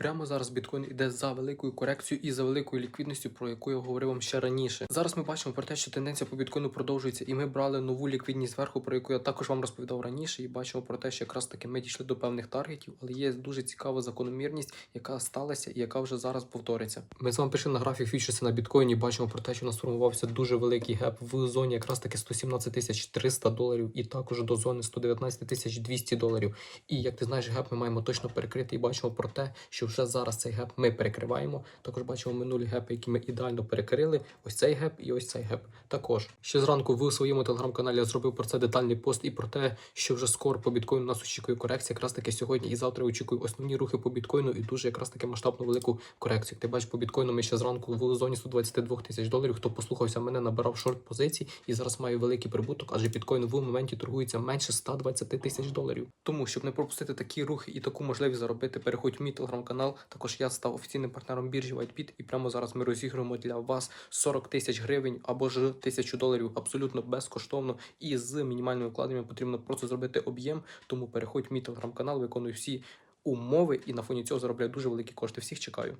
Прямо зараз біткоін іде за великою корекцією і за великою ліквідністю, про яку я говорив вам ще раніше. Зараз ми бачимо про те, що тенденція по біткоїну продовжується, і ми брали нову ліквідність зверху, про яку я також вам розповідав раніше, і бачимо про те, що якраз таки ми дійшли до певних таргетів, але є дуже цікава закономірність, яка сталася і яка вже зараз повториться. Ми з вами пішли на графік фьючерси на біткоїні. Бачимо про те, що у нас сформувався дуже великий геп в зоні якраз таки 117 тисяч 300 доларів, і також до зони 119 тисяч 200 доларів. І як ти знаєш, геп ми маємо точно перекрити і бачимо про те, що вже зараз цей геп ми перекриваємо. Також бачимо минулі гепи, які ми ідеально перекрили. Ось цей геп і ось цей геп. Також ще зранку в своєму телеграм-каналі я зробив про це детальний пост і про те, що вже скоро по біткоїну нас очікує корекція. Якраз таки сьогодні і завтра очікую основні рухи по біткоїну і дуже якраз таки масштабну велику корекцію. Ти бачиш по біткоїну, ми ще зранку в зоні 122 тисяч доларів. Хто послухався мене, набирав шорт позицій і зараз має великий прибуток, адже біткоін в моменті торгується менше 120 тисяч доларів. Тому щоб не пропустити такі рухи і таку можливість заробити, переходь в мій телеграм-канал. Також я став офіційним партнером біржі WhiteBit і прямо зараз ми розігруємо для вас 40 тисяч гривень або ж 1000 доларів абсолютно безкоштовно. І з мінімальними вкладеннями потрібно просто зробити об'єм. Тому переходь в мій телеграм-канал, виконуй всі умови і на фоні цього заробляю дуже великі кошти. Всіх чекаю.